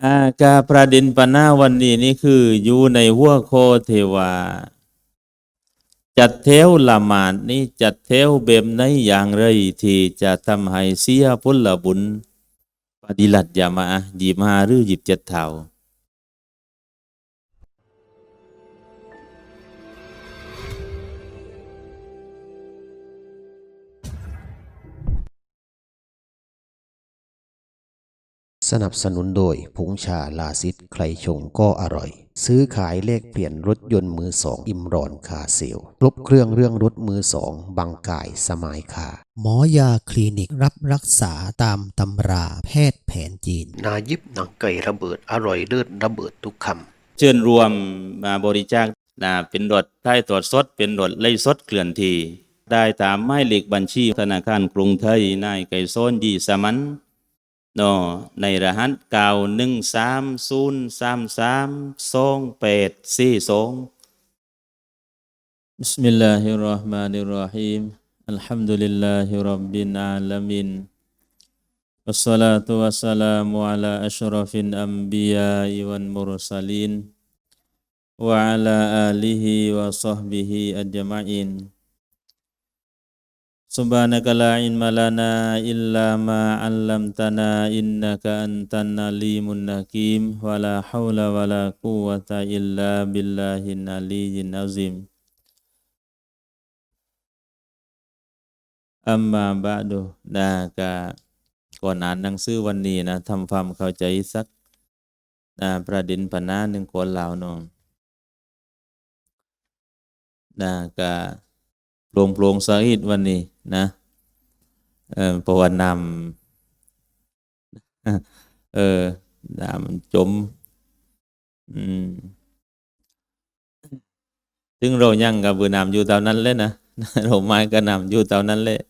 อากาประดินปนาวันนี้นี่คืออยู่ในหัวโคเทวา จัดเทวละหมาดนี่จัดเทวเบมในอย่างไรที่จะทำให้เสียผลบุญปฏิลัดยามาอะหยิบมาหรือหยิบเจ็ดเท่า สนับสนุนโดยผงชาลาซิดใครชงก็อร่อย ซื้อขายเลขเปลี่ยนรถยนต์มือสองอิมรอนคาเซลครบเครื่องเรื่องรถมือสองบางกายสมายคาหมอยาคลินิกรับรักษาตามตำราแพทย์แผนจีน นายิบหนังไก่ระเบิดอร่อยเลิศระเบิดทุกคำเชิญรวมมาบริจาคนะเป็นรถได้ตรวจสดเป็นรถไล่สดเคลื่อนที่ได้ตามหมายเลขบัญชีธนาคารกรุงไทยนายไก่โซนดีสมัน เนอในรหัสเก้าหนึ่งสามศูนย์สามสามสองแปดสี่สอง بسم الله الرحمن الرحيم الحمد لله رب العالمين والصلاة والسلام على أشرف الأنبياء والمرسلين وعلى آله وصحبه أجمعين سبحانك لا علم لنا إلا ما علمتنا إنك أنت العليم الحكيم ولا حول ولا قوة إلا بالله العلي العظيمอัมมาบะดูนากาก่อนอ่านหนังสือวันนี้นะทำความเข้าใจสักนะประเด็นปัญหาหนึ่งคนเหล่าน้องนะกา โปร่งโปร่งสาหิตวันนี้นะเออเพระว่านำเออนำจม อืมถึงเรายังกับบือนำอยู่เท่านั้นเลยนะเราไม้ก็นำอยู่เท่านั้นแหละ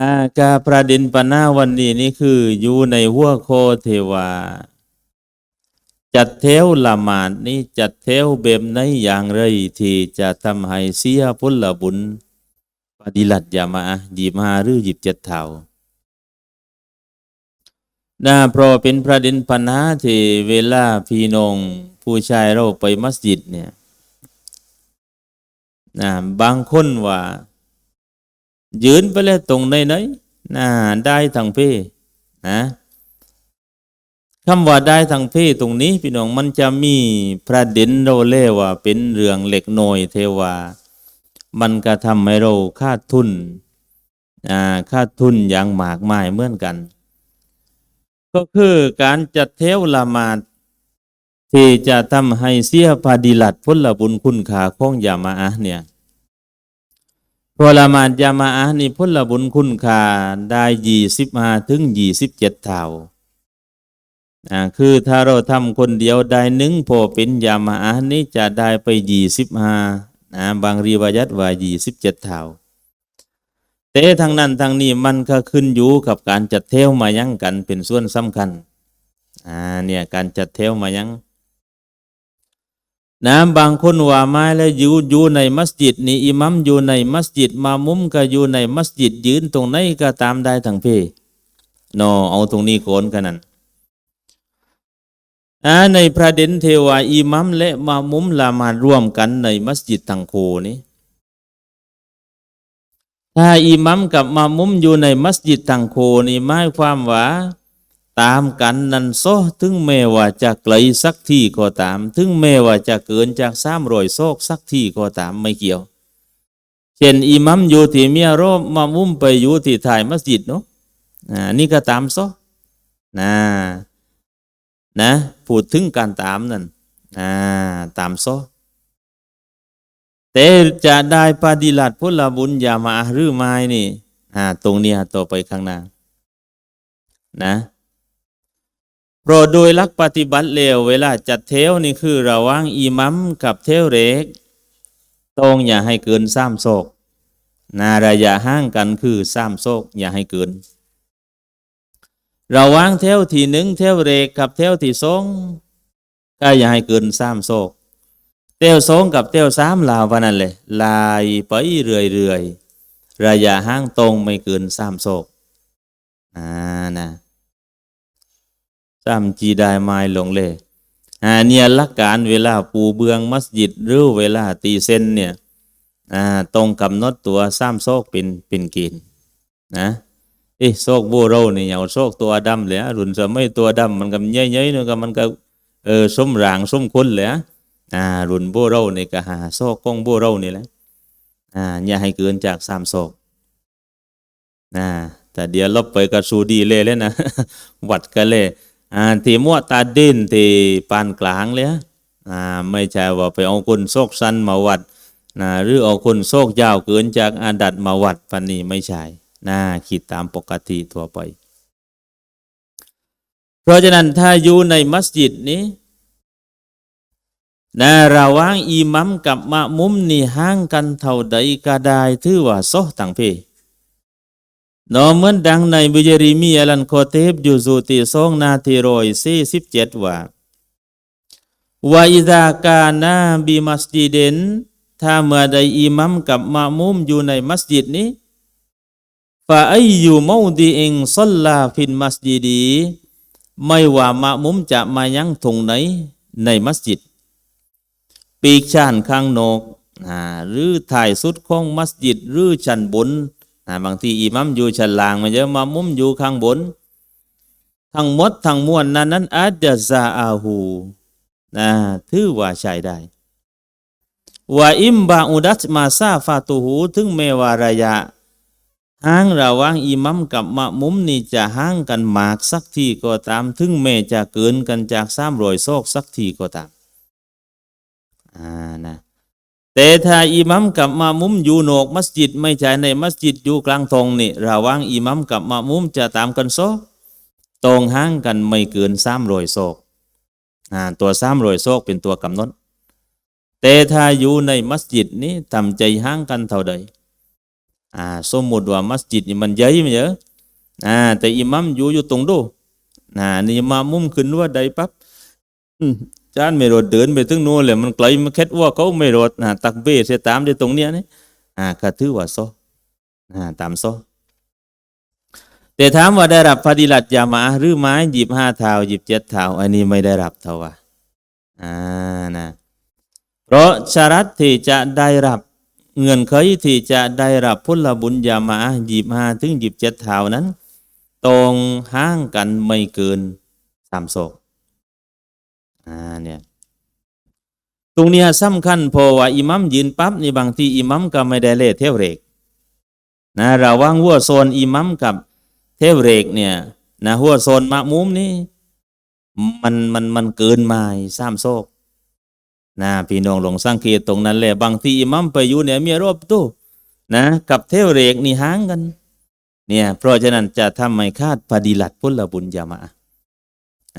อากาประเด็นปัญหาวันนี้นี่คืออยู่ในหัวโคเทวา จัดเทวละหมาดนี่จัดเทวเบบไหนอย่างไรที่จะทำให้เสียผลบุญปฏิลัตยามาหยิบมาหรือหยิบเจ็ดเท่านะเพราะเป็นประเด็นปัญหาที่เวลาพี่นงผู้ชายเราไปมัสยิดเนี่ยนะบางคนว่า ยืนไปแล้วตรงไหนไหนนะได้ทางเพนะ คำว่าได้ทางเพศตรงนี้พี่น้องมันจะมีประเด็นเราเล่ว่าเป็นเรื่องเล็กน้อยเทวา มันก็ทำให้เราคาดทุนอ่าคาดทุนอย่างหมากมายเหมือนกัน ก็คือการจัดเทวละมาดที่จะทำให้เสียพาดิลัดพลบุญคุณค่าของยามาอะเนี่ยพอละมาดยามาอะนี่พลบุญคุณค่าได้ยี่สิบห้าถึงยี่สิบเจ็ดเท่า อ่าคือถ้าเราทำคนเดียวได้หนึ่งพอเป็นยามาอะห์นี่จะได้ไปยี่สิบห้านะบางรีวายัตว่ายี่สิบเจ็ดเท่าแต่ทางนั้นทางนี้มันก็ขึ้นอยู่กับการจัดเทวมายังกันเป็นส่วนสำคัญอ่าเนี่ยการจัดเทวมายังนะบางคนว่าไม่แล้วอยู่อยู่ในมัสยิดนี่อิมัมอยู่ในมัสยิดมามุมก็อยู่ในมัสยิดยืนตรงไหนก็ตามได้ทั้งเพนอเอาตรงนี้โกนกันนั้น ในประเด็นเทวาอิมัมและมามุมละมาร่วมกันในมัสยิดทังโคนี้ถ้าอิมัมกับมามุมอยู่ในมัสยิดทังโคนี่หมายความว่าตามกันนันโซถึงแม้ว่าจะไกลสักที่ก็ตาม ถึงแม้ว่าจะเกินจากสามรอยโซกสักที่ก็ตามไม่เกี่ยว เช่นอิมัมอยู่ที่เมียรบมามุมไปอยู่ที่ถ่ายมัสยิดเนาะอ่านี่ก็ตามโซนะ นะพูดถึงการตามนั่นอ่าตามโซแต่จะได้ปฏิลัติพุลบุญอย่ามาหรือไม่นี่อ่าตรงเนี้ยต่อไปข้างหน้านะโปรดโดยลักปฏิบัติเลวเวลาจัดเทวนี่คือระว่างอิมัมกับเทวเล็กต้องอย่าให้เกินสามโศกนาระยะห่างกันคือสามโศกอย่าให้เกิน ระหว่างเทวที่หนึ่งเทวเล็กกับเทวที่สองก็อย่าให้เกินสามโศกเทวสองกับเทวสามลาววันนั้นเลยลายไปเรื่อยๆระยะห่างตรงไม่เกินสามโศกอ่านะสามจีได้ไม้ลงเลยอ่าเนี่ยลักการเวลาปูเบืองมัสยิดหรือเวลาตีเส้นเนี่ยอ่าตรงกำหนดตัวสามโซกเป็นเป็นเกินนะ อโซกโบเราเนี่ยเอาโซกตัวดำเลยอะรุ่นสมัยตัวดำมันก็เย้ยๆเนอะก็มันก็เออสมร่างสมคนเลยอะอ่ารุ่นโบเราเนี่ยก็หาโซกกองโบเรานี่แหละอ่าอย่าให้เกินจากสามโซกนะแต่เดี๋ยวลบไปก็สูดีเลยเลยนะวัดกันเลยอ่าที่มั่วตาดินที่ปานกลางเลยอะอ่าไม่ใช่ว่าไปเอาคนโซกสั้นมาวัดนะหรือเอาคนโซกยาวเกินจากอาดัดมาวัดปันนี้ไม่ใช่ นะคิดตามปกติทั่วไป เพราะฉะนั้นถ้าอยู่ในมัสยิดนี้นะระหว่างอิหมัมกับมะมุมนี่ห่างกันเท่าใดก็ได้ถือว่าโซต่างเพนอเหมือนดังในบุจริมีอัลันโคเทบยูซูติสองนาทีรอยสี่สิบเจ็ดว่าวาอิดากานาบีมัสยิดนถ้าเมื่อใดอิมัมกับมะมุมอยู่ในมัสยิดนี้ ฟาอายุมูดีเองซัลลาฟินมัสยิดี ไม่ว่ามะมุมจะมายังตรงไหนในมัสยิด ปีกชานข้างนอกหรือถ่ายสุดของมัสยิดหรือชั้นบนาบางทีอิมัมอยู่ชั้นล่างมันเยอะมามุมอยู่ข้างบน ทั้งหมดทั้งมวลนั้นนั้นอาจจะซาอาหูนะถือว่าใช้ได้ว่าอิมบาอุดัชมาซาฟาตูหูถึงแม้ว่าระยะ ห่างระว่างอิมัมกับมะมุมนี่จะห่างกันมากสักทีก็ตาม ถึงแม้จะเกินกันจากสามรอยโซกสักทีก็ตามอ่านะแต่ถ้าอิมัมกับมะมุมอยู่นอกมัสยิดไม่ใช่ในมัสยิดอยู่กลางทงนี่ระว่างอิมัมกับมะมุมจะตามกันโซกตรงห่างกันไม่เกินสามรอยโซกอ่าตัวสามรอยโซกเป็นตัวกำหนดแต่ถ้าอยู่ในมัสยิดนี้ทำใจห่างกันเท่าใด อ่าสมมติว่ามัสยิดนี่มันใหญ่ไหมเยอะอ่าแต่อิหมัมอยู่อยู่ตรงโดูอ่านี่มะมุมขึ้นว่าใดปั๊บจานไม่รถเดินไปถึงโน่นเลยมันไกลมาแค่ว่าเขาไม่รถนะตักเบสเสียตามที่ตรงเนี้ยนี่อ่าก็ถือว่าโซอ่าตามโซแต่ถามว่าได้รับพอดีลัดยามาหรือไม้หยิบห้าเท้าหยิบเจ็ดเท้าอันนี้ไม่ได้รับเท่าว่าอ่านะเพราะชารัตที่จะได้รับ เงื่อนไขที่จะได้รับพุทธบุญยามาหยิบห้าถึงหยิบเจ็ดเท้านั้น ตรงห่างกันไม่เกินสามโซอ่าเนี่ยตรงนี้สำคัญเพอว่าอิมัมยืนปั๊บในบางทีอิมัมก็ไม่ได้เล่เทวเรกนะระว่างหัวโซนอิมัมกับเทวเรกเนี่ยนะหัวโซนมะมุมนี่มันมันมันเกินมาสามโซก นะพี่น้องลองสังเกตตรงนั้นแหละบางทีอิหมัมไปอยู่เนี่ยมีรอบตู้นะกับเทวเรกนี่ห่างกัน เนี่ยเพราะฉะนั้นจะทำให้คาดพอดีลัดพุทธบุญยามา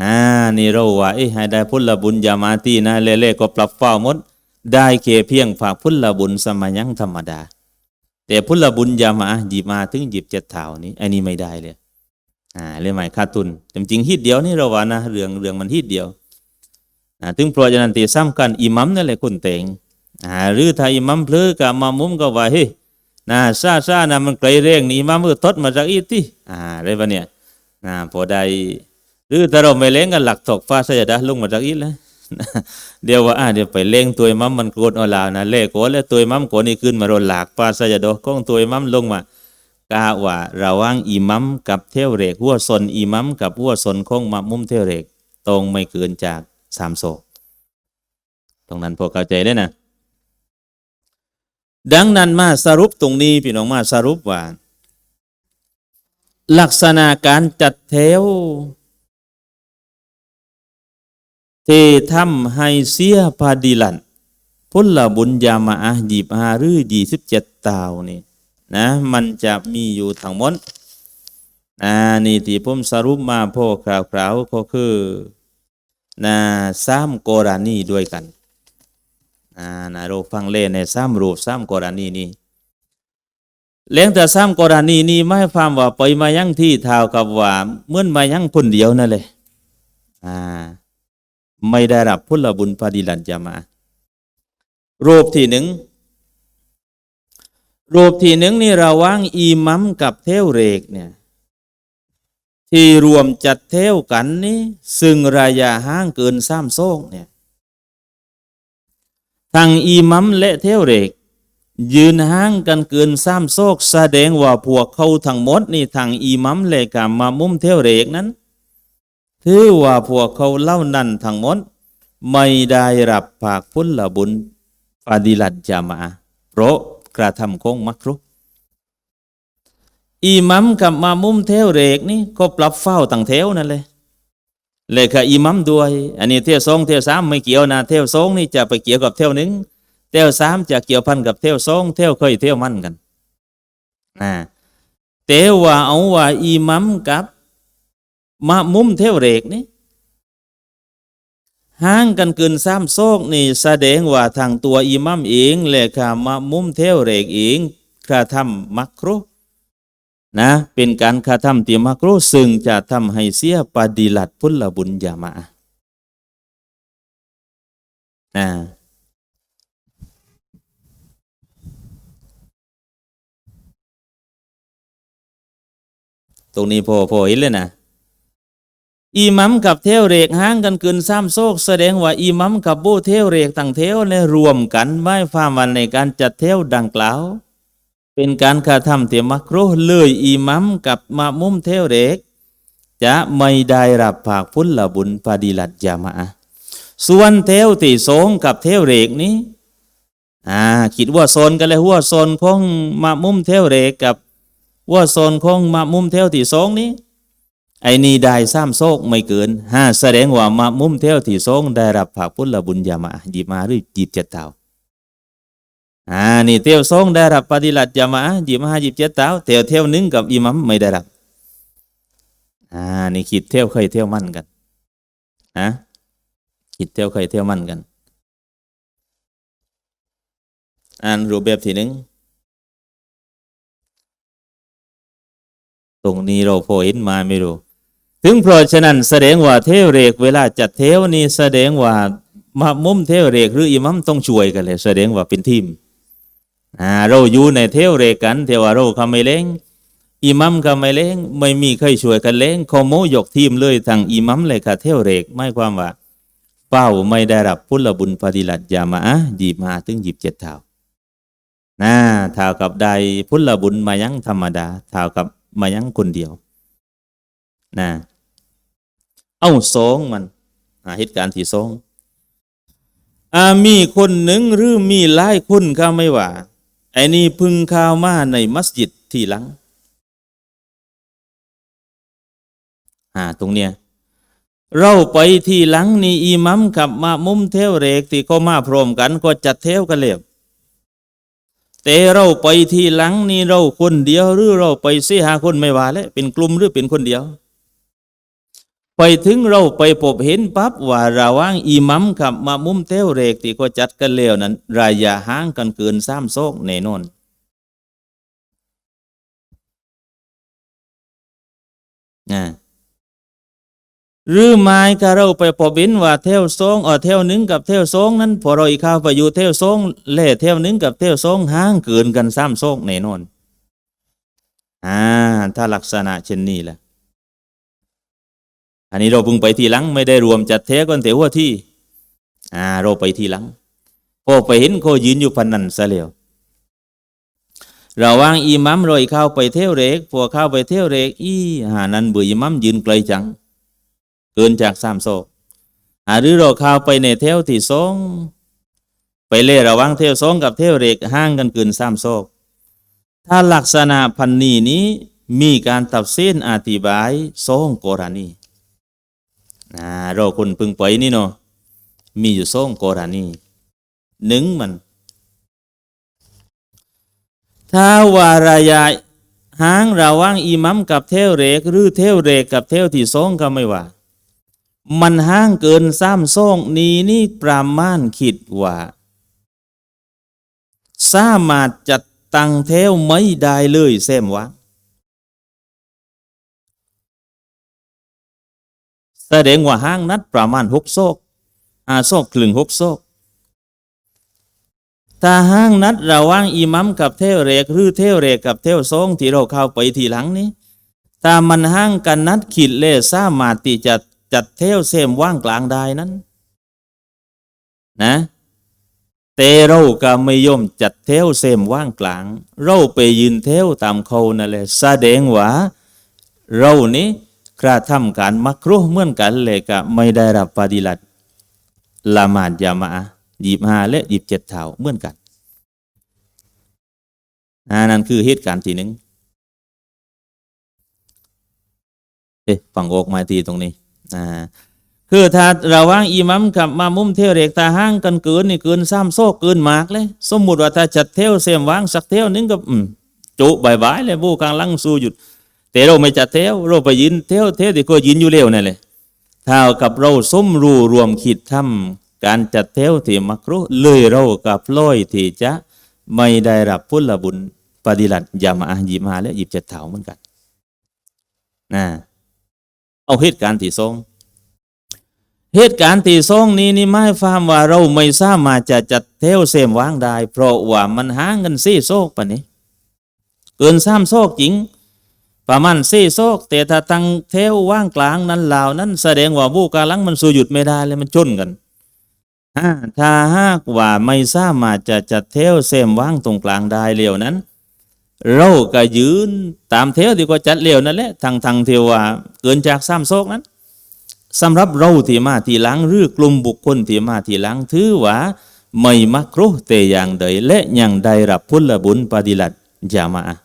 อ่านี่เราว่าเอ้ให้ได้พุทธบุญยามาตีนะเล่ๆก็ปรับเฝ้ามด ได้เพียเพียงฝากพุทธบุญสมัยยังธรรมดา แต่พุทธบุญยามาหยิบมาถึงหยิบเจ็ดเท่านี้อันนี้ไม่ได้เลยอ่าเรื่องหมายขาดทุนแต่จริงฮิตเดียวนี่เราว่านะเรื่องเรื่องมันฮิตเดียว ถึงเพราะฉะนั้นตีซ้ำกันอิหมัมนั่นแหละคุณเตงอ่าหรือถ้าอิหมัมเพลือกับมามุมก็ว่าเฮ้ยนะซาซานะมันไกลเร่งนี่อิหมัมมือทดมาจากอีที่อ่าอะไรวะเนี่ยอ่าพอได้หรือถ้าเราไม่เล่งกันหลักถกฟ้าสยดาลงมาจากอีแล้วเดี๋ยวว่าอ่าเดี๋ยวไปเล่งตัวมัมมันโกรธเอาลาวนะเล่โกแล้วตัวมัมโกนี่ขึ้นมาโดนหลากฟ้าสยดก้องตัวมัมลงมากาว่าระว่างอิมัมกับเทวเรกหัวสนอิมัมกับหัวสนของมะมุมเทวเรกตรงไม่เกินจาก สามโศก ตรงนั้นพอเข้าใจได้นะ ดังนั้นมาสรุปตรงนี้พี่น้องมาสรุปว่า ลักษณะการจัดแถวที่ทำให้เสียพาดีลันพุทธบุญญามาอาหยิบหาหรือยี่สิบเจ็ดตาวนี่นะมันจะมีอยู่ทั้งหมดอ่านี่ที่ผมสรุปมาพ่อคราวๆก็คือ นะสามกรณีด้วยกันอ่านะเราฟังเล่นในสามรูปสามกรณีนี้เลี้ยงแต่สามกรณีนี้ไม่ความว่าไปมายังที่เท่ากับว่าเมื่อมายังคนเดียวนั่นเลยอ่าไม่ได้รับพุทธบุญพอดีลันจะมา รูปที่หนึ่งรูปที่หนึ่งนี่ระว่างอีมัมกับเทวเรกเนี่ย ที่รวมจัดเทวกันนี้ซึ่งระยะห่างเกินสามโซกเนี่ยทางอีมัมและเทวเรก ยืนห่างกันเกินสามโซกแสดงว่าพวกเขาทั้งหมดนี่ทางอีมัมและกามามุมเทวเรกนั้นถือว่าพวกเขาเล่านั้นทั้งหมด ไม่ได้รับภาคพุทธบุญฟาดิลัดจามา เพราะกระทำของมักรุก อิมัมกับมามุมเทวเรกนี่ก็ปรับเฝ้าตั้งเทวนั่นเลยเลยค่ะอิมัมด้วย อันนี้เทวสองเทวสามไม่เกี่ยวนะเทวสองนี่จะไปเกี่ยวกับเทวหนึ่งเทวสามจะเกี่ยวพันกับเทวสองเทวเคยเทวมันกันนะแต่ว่าเอาว่าอิมัมกับมามุมเทวเรกนี่ห่างกันเกินสามโซกนี่แสดงว่าทางตัวอิมัมเองและขามามุมเทวเรกเองกระทำมักครุ นะเป็นการกระทำที่มักรุซึ่งจะทำให้เสียปฏิลัดพุทธบุญญามานะตรงนี้พอพอเห็นเลยนะอิมัมกับเทวเรกห่างกันเกินสามโซก แสดงว่าอิมัมกับโบเทวเรกต่างเทวเนี่ยรวมกันไม่ฟ้ามันในการจัดเทวดังกล่าว เป็นการกระทำเตียมักรุเลยอิมัมกับมามุมเทวเรกจะไม่ได้รับภาคพุทธบุญปฏิลัดยามาอะส่วนเทวที่สงกับเทวเรกนี้อ่าคิดว่าโซนกันเลยว่าโซนของมามุมเทวเรกกับว่าโซนของมามุมเทวที่สงนี้ไอ้นี่ได้สามโซกไม่เกินห้าแสดงว่ามามุมเทวที่สองได้รับผักพุทธบุญญามาหยิบมาหรือหยิบเจ็ดเต่า อ่านี่เทวสองได้รับปฏิลัดยามาหยิบมายิบเจ็ดเต่าเทวเทวหนึ่งกับอิมัมไม่ได้รับอ่านี่คิดเทวเคยเทวมั่นกันนะคิดเทวเคยเทวมั่นกันอ่านรูปแบบที่หนึ่งตรงนี้เราพอเห็นมาไม่รู้ถึงเพราะฉะนั้นแสดงว่าเทวเรกเวลาจัดเทวนี่แสดงว่ามามุมเทวเรกหรืออิมัมต้องช่วยกันเลยแสดงว่าเป็นทีม อ่าเราอยู่ในเทวเรกันเทวาเราคำไม่เล้งอิมัมคำไม่เล้งไม่มีใครช่วยกันเล้งคอโมยกทีมเลยทางอิมัมเลยค่ะเทวเรกไม่ความว่า เป้าไม่ได้รับพุทธบุญปฏิลัดยามาอะหยิบมาถึงหยิบเจ็ดเท่านะเท่ากับใดพุทธบุญมายังธรรมดาเท่ากับมายังคนเดียวนะเอาสองมันเหตุการณ์ที่สองอมีคนหนึ่งหรือมีหลายคนก็ไม่ว่า ไอ้นี่พึ่งข้าวมาในมัสยิดที่หลังอ่าตรงเนี้ยเราไปที่หลังนี่อิมัมกับมามุมเทวเรกที่ก็มาพร้อมกันก็จัดเทวกันเลยแต่เราไปทีหลังนี่เราคนเดียวหรือเราไปสี่หาคนไม่ว่าแล้วเป็นกลุ่มหรือเป็นคนเดียว ไปถึงเราไปพบเห็นปั๊บว่าระว่างอิมัมกับมามุมเทวเรกที่ก็จัดกันแล้วนั้นระยะห่างกันเกินสามโซกแน่นอนนะหรือไม้ก็เราไปพบเห็นว่าเทวสองเออเทวหนึ่งกับเทวสองนั้นพอเราอีกข้าวไปอยู่เทวสองเล่เทวหนึ่งกับเทวสองห่างเกินกันสามโซกแน่นอนอ่าถ้าลักษณะเช่นนี้แหละ อันนี้เราเพิ่งไปทีหลัง ไม่ได้รวมจัดเทกันแต่ว่าที่ อ่า เราไปทีหลังพอไปเห็นเขายืนอยู่พันนันซะแล้วระว่างอิมัมรอยเข้าไปเที่ยวเรกพวกเข้าไปเที่ยวเรกอีหานั้นเบื่ออิมัมยืนไกลจัง เกินจากสามโซกหาหรือเราเข้าไปในเที่ยวที่สองไปเล่ระว่างเที่ยวสองกับเที่ยวเรกห่างกันเกินสามโซกถ้าลักษณะพันนีนี้มีการตัดเส้นอธิบายสองกรณี อ่าเราคนพึงไปนี่เนาะมีอยู่สองกรณีหนึ่งมัน ถ้าวาระยะห่างระว่างอิมัมกับเทวเรก หรือเทวเรกกับเทวที่สองก็ไม่ว่า มันห่างเกินสามสองนี้นี่ประมาณคิดว่าสามารถจัดตังเทวไม่ได้เลยเซมวะ ดงว่าห้างนัดประมาณหกโซกอาโซกคลึงหกโซกถ้าห้างนัดระว่างอิมัมกับเทวเรกหรือเทวเรกกับเทวซองที่เราเข้าไปทีหลังนี้ตามันห้างกันนัดขีดเล่สามารถที่จะจัดเที่ยวเสมว่างกลางได้นั้น นะแต่เราก็ไม่ยอมจัดเที่ยวเสมว่างกลาง เราไปยืนเที่ยวตามเขานั่นแหละแสดงว่าเรานี้ กระทำการมักรุเหมือนกันเลยก็ไม่ได้รับปฏิลัตละหมาดยามาหยิบหาและหยิบเจ็ดเท้าเหมือนกันอ่านั่นคือเหตุการณ์ที่หนึ่งเอ๊ะฟังออกมาทีตรงนี้อ่าคือถ้าระว่างอิมัมกับมามุมเที่ยวเรกตาห้างกันเกินนี่เกินซ้ำโซกเกินมากเลย สมมุติว่าถ้าจัดเที่ยวเสียมวางสักเที่ยวนึงก็จุบายบายเลยบูกลางลังสู้หยุด แต่เราไม่จัดเที่ยวเราไปยืนเที่ยวเที่ยวที่ก็ยืนอยู่เร็วนั่นแหละเท่ากับเราส้มรูรวมคิดทำการจัดเที่ยวที่มักรุเลยเรากับลอยที่จะไม่ได้รับพุทธบุญปฏิลัติยามาหยิบมาและหยิบเจ็ดเถาเหมือนกันนะเอาเหตุการณ์ที่สองเหตุการณ์ที่สองนี้นี่ไม่ฟามว่าเราไม่สามารถจะจัดเที่ยวเสมวางได้ เพราะว่ามันหาเงินซี่โซกปะนี้ เกินสามโซกจริง ประมาณสี่โซกแต่ถ้าตั้งเทวว่างกลางนั้นเหล่านั้นแสดงว่าบูกาลังมันสู้หยุดไม่ได้เลยมันจนกันอ่าถ้าหากว่าไม่สามารถจะจัดเทวเสมว่างตรงกลางได้เร็วนั้น เราก็ยืนตามเทวที่ก็จัดเร็วนั่นแหละทางทางเทวว่าเกินจากสามโซกนั้นสำหรับเราที่มาทีหลังหรือกลุ่มบุคคลที่มาทีหลังถือว่าไม่มักรุแต่อย่างใดและอยังได้รับพุทธบุญปฏิลัติจามา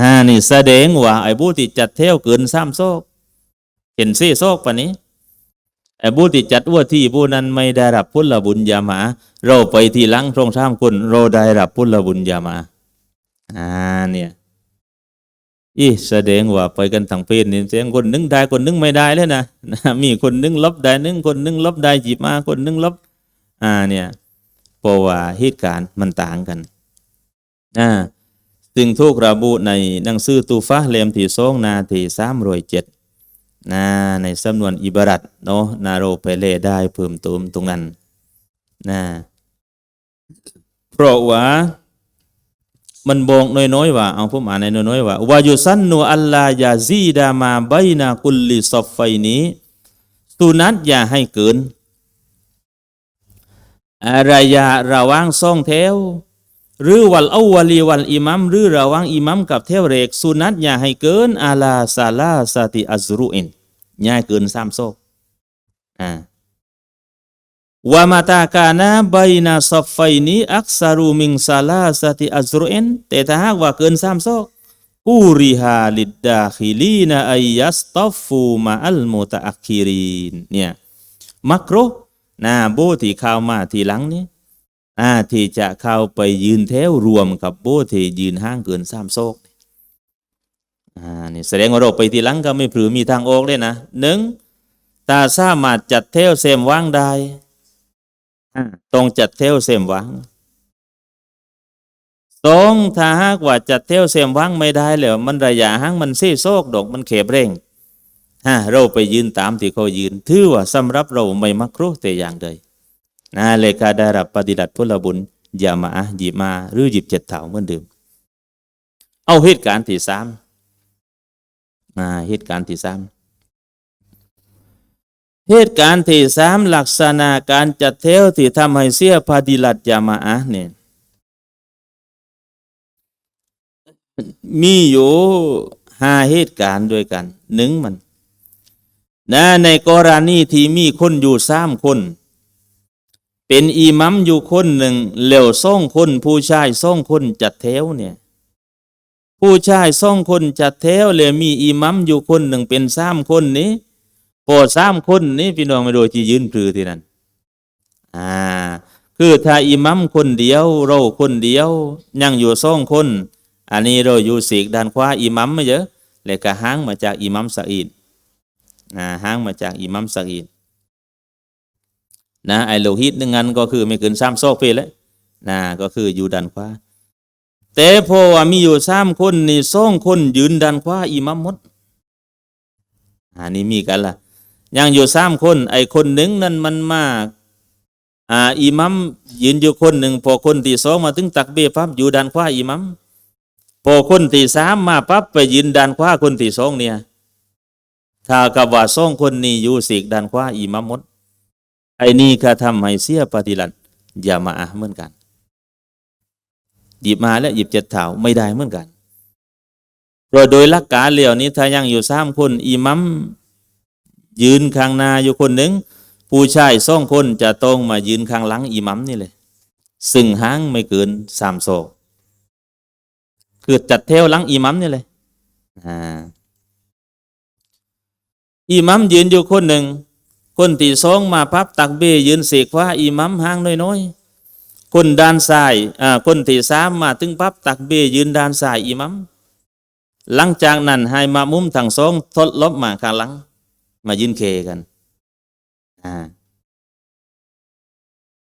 ฮ่านี่แสดงว่าไอ้ผู้ที่จัดเที่ยวเกินสามโซกเห็นซี่โซกปะนี้ไอ้ผู้ที่จัดว่าที่ผู้นั้นไม่ได้รับพุทธบุญญามา เราไปที่หลังตรงสามคนเราได้รับพุทธบุญญามาอ่าเนี่ยอีแสดงว่าไปกันทั้งเป็นนี่แสดงคนนึงได้คนนึงไม่ได้เลยนะมีคนนึงลบได้นึ่งคนนึงลบได้จีบมาคนนึงลบอ่าเนี่ยเพราะว่าเหตุการณ์มันต่างกันอ่า ซึ่งถูกระบุในหนังสือตูฟะเล่มที่สองนาที่สามรอยเจ็ดนะในสำนวนอิบารัตเนาะนาโรไปเลได้เพิ่มเติมตรงนั้นนะเพราะว่ามันบอกน้อยๆว่า เอาผมอ่านในน้อยๆว่าวายุสันนูอัลลายาซีดามาไบนาคุลลิซอฟไฟนี้สุนัตอย่าให้เกินระยะระว่างซ่องแถว หรือวัลอาวลีวัลอิมัมหรือระวังอิมัมกับเทวเรกสุนัตอย่าให้เกินอาลาซาลาสติอัซรุอินอย่าให้เกินสามโซกอ่าวามาตากานะไบนาซอฟไฟนี้อักซารูมิงซาลาสติอัซรุอินแต่ถ้าหากว่าเกินสามโซกกูริฮาลิดดาคิลีนาอายัสตอฟูมาอัลมุตะอักคิรินเนี่ยมักโรนะโบที่เข้ามาทีหลังนี้ อ่าที่จะเข้าไปยืนแถวรวมกับโบที่ยืนห้างเกินสามโซกอ่านี่แสดงว่าเราไปทีหลังก็ไม่ผือมีทางออกเลยนะหนึ่งตาสามารถจัดแถวเสมว่างได้อ่าต้องจัดแถวเสมว่างสองถ้าหากว่าจัดแถวเสมว่างไม่ได้แล้วมันระยะห้างมันซี่โซกดอกมันเขบเร่งฮะเราไปยืนตามที่เขายืนถือว่าสำหรับเราไม่มักรู้แต่อย่างใด นะเลยกาได้รับปฏิบัติพุทธบุญอย่ามาหยิบมาหรือหยิบเจ็ดเถาเหมือนเดิมเอาเหตุการณ์ที่สามมาเหตุการณ์ที่สามเหตุการณ์ที่สามลักษณะการจัดเทวที่ทำให้เสียปฏิลัติยามาอะเนี่ยมีอยู่ห้าเหตุการณ์ด้วยกันหนึ่งมันนะในกรณีที่มีคนอยู่สามคน เป็นอีมัมอยู่คนหนึ่งเหลวส่องคนผู้ชายส่องคนจัดแถวเนี่ยผู้ชายส่องคนจัดแถวเลยมีอีมัมอยู่คนหนึ่งเป็นสามคนนี้พอสามคนนี้พี่น้องไม่โดยที่ยืนปลือที่นั่นอ่าคือถ้าอิมัมคนเดียว เราคนเดียว ยังอยู่ส่องคน อันนี้เราอยู่สีกด้านขวาอิมัมไม่เยอะเลยก็ห้างมาจากอิมัมสะอีดอ่าห้างมาจากอิมัมสะอีด นะไอ้โลหิตหนึ่งอันก็คือไม่เกินสามซอกเพลแล้วนะก็คืออยู่ด้านขวาแต่พอว่ามีอยู่สามคนนี่สองคนยืนด้านขวาอิมัมมดอันนี้มีกันละยังอยู่สามคน ไอ้คนหนึ่งนั่นมันมากอ่าอิมัมยืนอยู่คนหนึ่งพอคนที่สองมาถึงตักเบียปั๊บอยู่ด้านขวาอิมัมพอคนที่สามมาปั๊บไปยืนด้านขวาคนที่สองเนี่ยถ้ากับว่าสองคนนี้อยู่สีกด้านขวาอิมัมมด ไอ้นี่ก็ทำให้เสียปฏิลัติอย่ามาอะเหมือนกัน หยิบมาแล้วหยิบเจ็ดเท้าไม่ได้เหมือนกันโดยโดยหลักการเหล่านี้ถ้ายังอยู่สามคนอิมัมยืนข้างหน้าอยู่คนหนึ่งผู้ชายสองคนจะต้องมายืนข้างหลังอิมัมนี่เลยซึ่งห่างไม่เกินสามโศกคือจัดแถวหลังอิมัมนี่เลยอ,อิมัมยืนอยู่คนหนึ่ง คนที่สองมาพับตักเบยืนเสกว่าอิมัมห่างน้อยๆคนด้านซ้ายอ่าคนที่สามมาถึงพับตักเบยืนด้านซ้ายอิมัมหลังจากนั้นให้มามุมทั้งสองทดลบมาข้างหลัง มายืนเคกันอ่า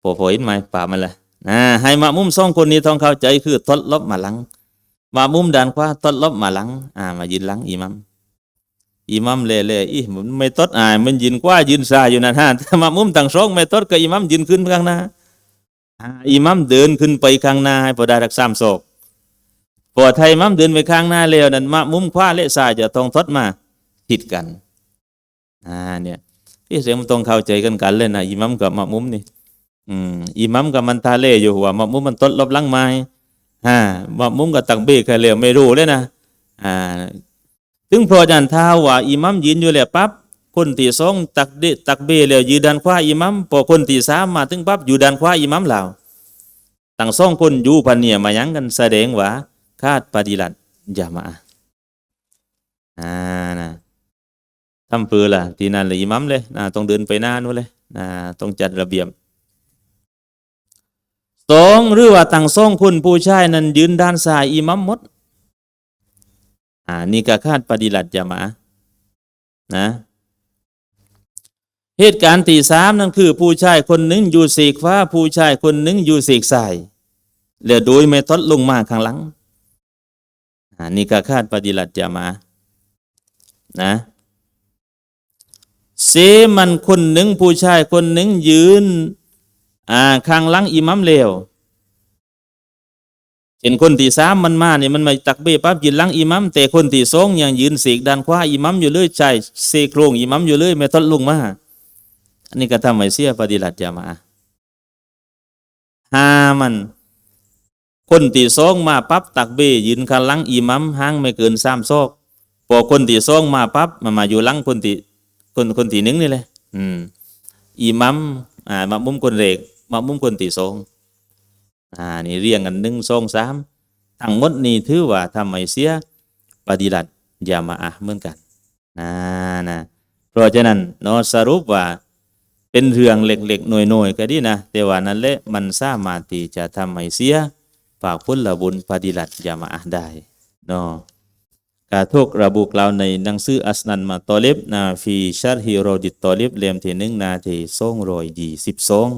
พอพอเห็นไหมป่ามันละอ่าให้มามุมสองคนนี้ต้องเข้าใจคือทดลบมาหลัง มามุมด้านขวาทดลบมาหลังอ่ามายืนหลังอิมัม อิมัมเล่ๆอีมันไม่ตดอาย มันยืนกว่ายืนซาอยู่นั่นฮะแต่มามุมต่างสองไม่ตดก็อิมัมยืนขึ้นข้างหน้าอิมัมเดินขึ้นไปข้างหน้าให้พอได้รักสามศอกพอไทยมัมเดินไปข้างหน้าแล้วนั่นมามุมขวาและซาจะต้องทดมาผิดกันอ่าเนี่ยที่เสียงมันต้องเข้าใจกันกันเลยนะอิมัมกับมามุมนี่อืมอิมัมกับมันทาเล่อยู่หัวมามุมมันตดลบหลังไม้อ่ามามุมกับตังเบ้ใครเลี้ยวไม่รู้เลยนะอ่า ถึงพราะฉะนั้นถ้าว่าอิมัมยืนอยู่แล้วปั๊บคนที่สองตักเดตักเบแล้วยืนด้านขวาอิมัมพอคนที่สามมาถึงปั๊บอยู่ด้านขวาอิมัมแล้วตั้งสองคนอยู่พันเนี่ยมายังกันแสดงว่าคาดปฏิลัติอย่ามาอ่านะทำเปือล่ะที่นั่นเลยอิมัมเลยนะต้องเดินไปหน้านู้นเลยนะต้องจัดระเบียบสองหรือว่าตั้งสองคนผู้ชายนั้นยืนด้านซ้ายอิมัมหมด อ่านี่ก็คาดปฏิลัติจะมานะเหตุการณ์ที่สามนั่นคือผู้ชายคนหนึ่งอยู่สีกฟ้า ผู้ชายคนหนึ่งอยู่สีกสเหลือโดยไม่ทดลงมาข้างหลังอ่านี่ก็คาดปฏิลัติจะมานะเสมันคนหนึ่งผู้ชายคนหนึ่งยืนอ่าข้างหลังอิมัมเลว เห็นคนที่สามมันมาเนี่ยมันมาตักเบปั๊บยืนลังอิมัมแต่คนที่สองยังยืนเสกด้านขวาอิมัมอยู่เลยใช่เสกโครงอิมัมอยู่เลยไม่ทดลงมาอันนี้ก็ทำให้เสียปฏิลัติจะมาหามัน คนที่สองมาปั๊บตักเบยืนข้างลังอิมัมห่างไม่เกินสามซอกพอคนที่สองมาปั๊บมันมาอยู่ลังคนที่คนคนที่หนึ่งนี่แหละอืมอิมัมอ่ามามุมคนเรกมามุมคนที่สอง อ่านี่เรียงกันหนึ่งสองสามทั้งหมดนี่ถือว่าทำให้เสียปฏิลัติยามาอะเหมือนกันนะนะเพราะฉะนั้นเนาะสรุปว่าเป็นเรื่องเล็กๆหน่วยๆก็ดีนะแต่ว่านั่นแหละมันสามารถที่จะทำให้เสียฝากพุทธบุญปฏิลัติยามาอะได้เนาะกาทุกระบุกล่าวในหนังสืออัสนันมาตอเลิบนาฟีชัรฮิโรดิตตอเลิบเล่มที่หนึ่งนาทีสองรอยยี่สิบสอง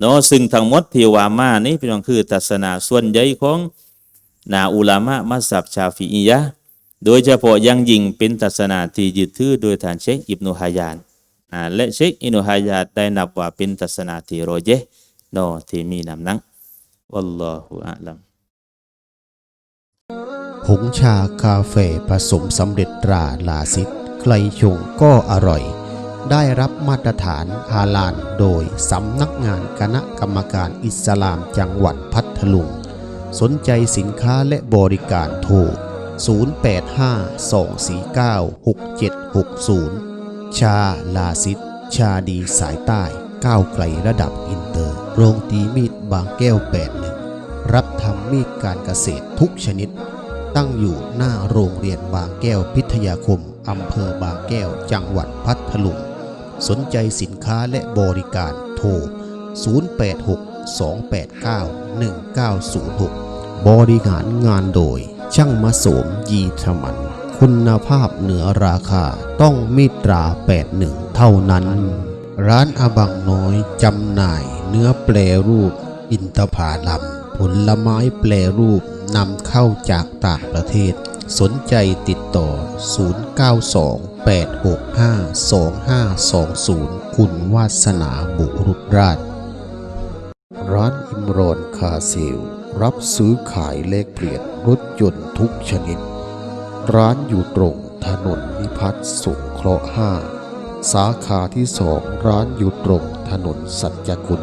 เนาะซึ่งทั้งหมดที่ว่ามานี่พี่น้องคือทัศนาส่วนใหญ่ของนาอุลามะมัสับชาฟีอียะโดยเฉพาะยังยิ่งเป็นทัศนาที่ยึดถือโดยท่านเชคอิบนุฮายานและเชคอิบนุฮายานได้นับว่าเป็นทัศนาที่โรเจห์เนาะที่มีนำนักวัลลอฮุอะลัมผงชาคาเฟ่ผสมสำเร็จตราลาซิดใครชงก็อร่อย ได้รับมาตรฐานฮาลาลโดยสำนักงานคณะกรรมการอิสลามจังหวัดพัทลุง สนใจสินค้าและบริการโทร 0852496760 ชาลาซิดชาดีสายใต้ก้าวไกลระดับอินเตอร์ โรงตีมีดบางแก้ว81รับทำมีดการเกษตรทุกชนิด ตั้งอยู่หน้าโรงเรียนบางแก้วพิทยาคมอำเภอบางแก้วจังหวัดพัทลุง สนใจสินค้าและบริการโทร 0862891906 บริหารงานโดย ช่างมาโสมยีธมัน คุณภาพเหนือราคาต้องมีตรา 81 เท่านั้น ร้านอาบังน้อยจำหน่ายเนื้อแปรรูป อินทผาลัมผลไม้แปรรูปนำเข้าจากต่างประเทศ สนใจติดต่อ 0928652520 คุณวาสนาบุรุษราช ร้านอิมรอนคาเซล รับซื้อขายเลขเปลี่ยนรถยนต์ทุกชนิด ร้านอยู่ตรงถนนนิพัฒน์สงเคราะห์5สาขาที่สองร้านอยู่ตรงถนนสัจจคุณ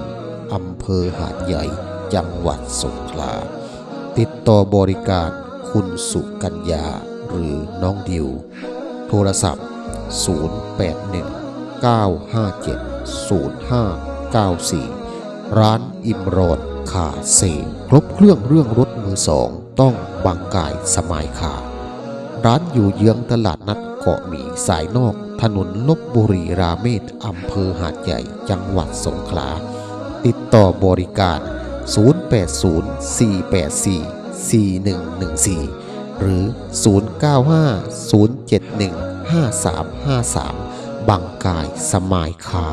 อำเภอหาดใหญ่ จังหวัดสงขลา ติดต่อบริการ คุณสุกัญญาหรือน้องดิว โทรศัพท์ 081 957 0594 ร้านอิมรอนคาเซลครบเครื่องเรื่องรถมือสอง ต้องบางกายสมายคาร้านอยู่เยื้องตลาดนัดเกาะหมีสายนอก ถนนลบบุรีราเมศอำเภอหาดใหญ่จังหวัดสงขลา ติดต่อบริการ 080484 4114 หรือ 095-071-5353 บางกายสมายคา